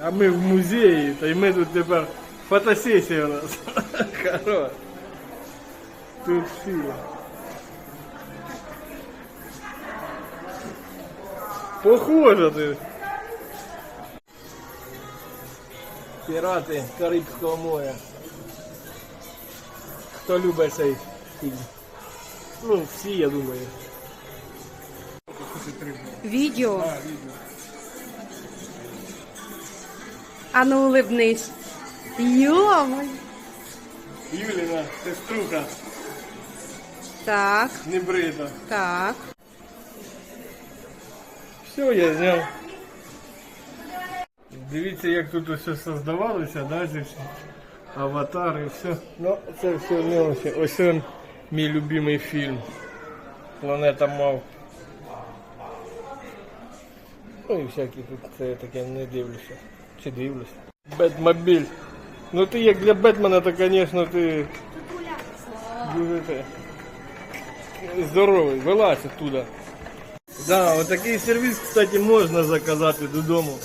А ми в музеї, та й ми тут тепер фотосесія у нас. Хорош. Тут всі. Похоже ти. Пірати Карибського моря. Хто любить цей фільм? Ну, всі, я думаю. Відео. А Ну улибнись. Йома. Юліна, сеструха, Так, не брита. так. Все, я зняв. Дивіться, як тут все создавалося, да, ці всі аватари, все. Ну, це все мелочі. Ось він, мій любимий фільм. Планета Мав. Ну і всякі тут це я таке не дивлюся. Чи дивлюся? Бетмобіль. Ну ти як для Бетмена, то звісно ти дуже те, здоровий. Вилазь оттуда. Да, от такий сервіс, кстати, можна заказати додому.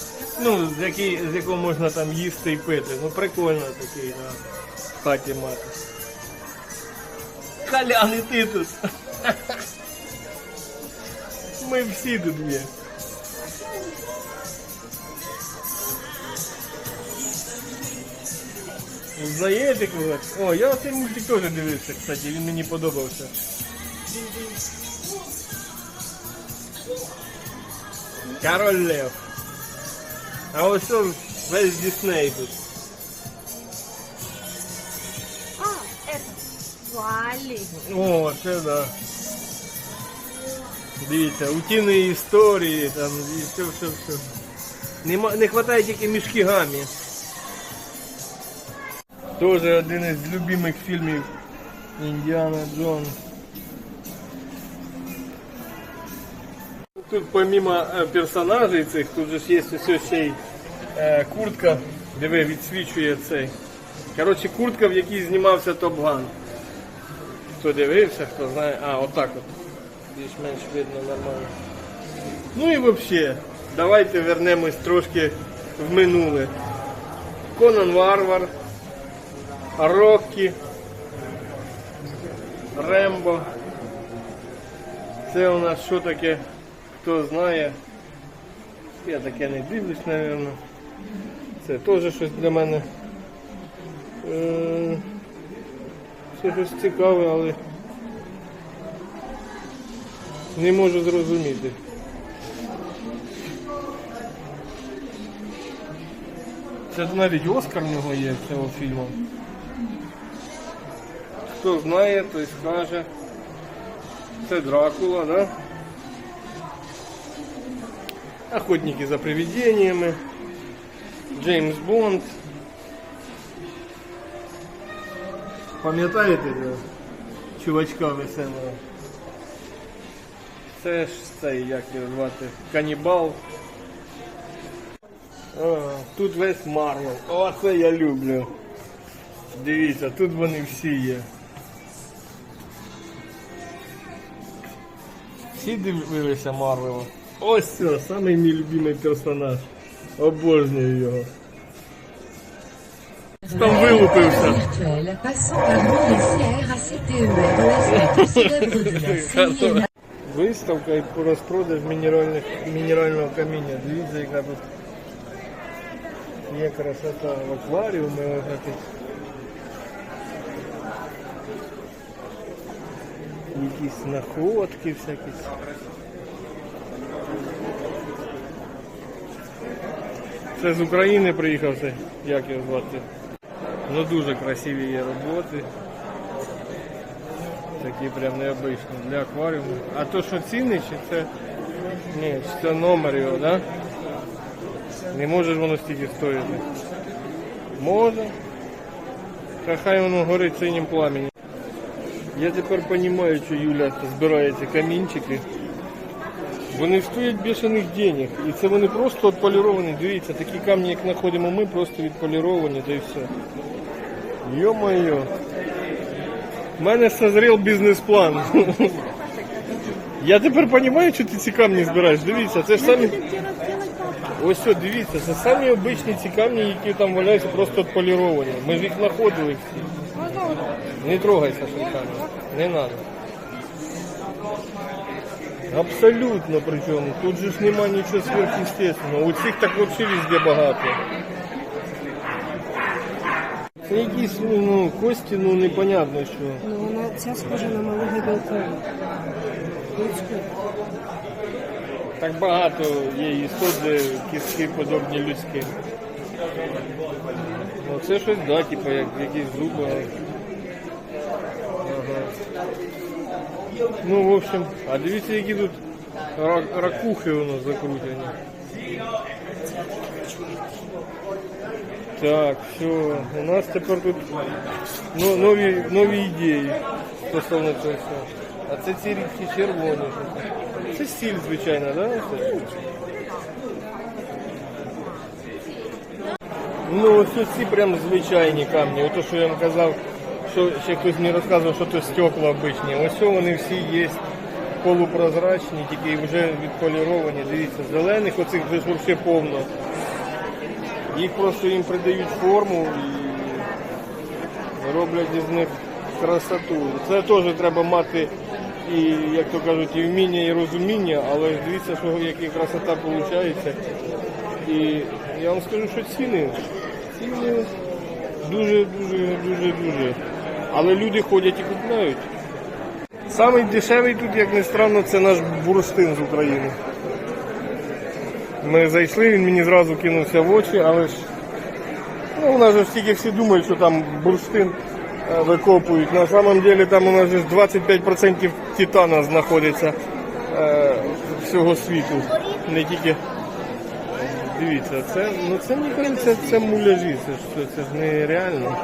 Ну, з, який, з якого можна там їсти і пити. Ну прикольно такий, да. Хаті мати. Колян, ти тут. Ми всі тут є. Знаєте когось? О, я цей мультик теж дивився, кстати, він мені подобався. Король Лев. А ось он весь Дисней тут. А, это Валі. О, це да. Дивіться, утині історії, там, і все, все, все. Нема, не вистачає тільки мішки гамі. Тоже один із любимих фільмів Індіана Джонс. Тут помимо е, персонажей цих, тут же є ось ще й куртка, диви, відсвічує цей. Коротше, куртка, в якій знімався Топ Ган. Хто дивився, хто знає. А, отак от. Більш-менш видно нормально. Ну і взагалі, давайте вернемось трошки в минуле. Конан Варвар, Роккі, Рембо. Це у нас що таке, хто знає. Я таке не дивлюсь, мабуть. Це теж щось для мене. Е, Це щось цікаве, але не можу зрозуміти. Це навіть Оскар в нього є цього фільму. Хто знає, той скаже. Це Дракула, да? Охотники за привидениями. Джеймс Бонд. Пам'ятаєте чувачка веселого? Це ж цей, як його звати, канібал. А, тут весь Марвел. О, це я люблю. Дивіться, тут вони всі є. Всі дивилися Марвела. Ось це, самий мій любимий персонаж. Обожнюю його. Там вилупився. Виставка і розпродаж мінеральних, мінерального каміння. Дивіться, яка тут є красота в акваріумі. ось тут. Якісь находки всякі. Це з України приїхав цей, як його звати. Ну дуже красиві є роботи. Такі прям необычні для акваріуму. А то що ціни, чи це. Ні, це номер його, да? Не може ж воно стільки стоїти. Може. Та хай воно горить синім пламенем. Я тепер розумію, що Юля збирає ці камінчики. Вони стоять бешених денег. І це вони просто відполіровані. Дивіться, такі камні, як знаходимо ми, просто відполіровані, та й все. Йо-моє. У мене созрів бізнес-план. Я тепер розумію, що ти ці камні збираєш. Дивіться, це ж самі. Ось що, дивіться, це самі обичні ці камні, які там валяються, просто отполіровані. Ми ж їх знаходили всі. Не трогайся, Шелками. Не надо. Абсолютно причому. Тут же ж нема нічого сверхъестественного. У цих так взагалі везде багато. Це якісь ну, кості, ну непонятно що. Ну, вона ця схожа на малу гибелкову. Так багато є істот, де кістки подобні людським. Ну це щось, да, типу, як якісь зуби. Ну, в общем, а дивіться, які тут ракухи у нас закрутені. Так, все, у нас тепер тут ну, нові, нові ідеї стосовно цього всього. А це ці рідкі червоні. Це стіль, звичайно, да? Це? Ну, ось ці прям звичайні камні. Ото, що я вам казав, що ще хтось мені розказував, що то стекла обичні. Ось вони всі є полупрозрачні, тільки вже відполіровані. Дивіться, зелених оцих вже взагалі повно. Їх просто їм придають форму і роблять із них красоту. Це теж треба мати і, як то кажуть, і вміння, і розуміння, але дивіться, що яка красота виходить. І я вам скажу, що ціни, ціни дуже, дуже, дуже, дуже. Але люди ходять і купляють. Самий дешевий тут, як не странно, це наш бурштин з України. Ми зайшли, він мені зразу кинувся в очі, але ж ну, у нас же ж тільки всі думають, що там бурштин е, викопують. На самом деле там у нас же 25% титана знаходиться е, всього світу. Не тільки Дивіться, це, ну це кажеться, це муляжі, це це, це ж нереально.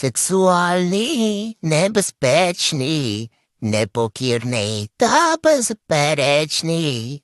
Сексуальний, небезпечний, непокірний та безперечний.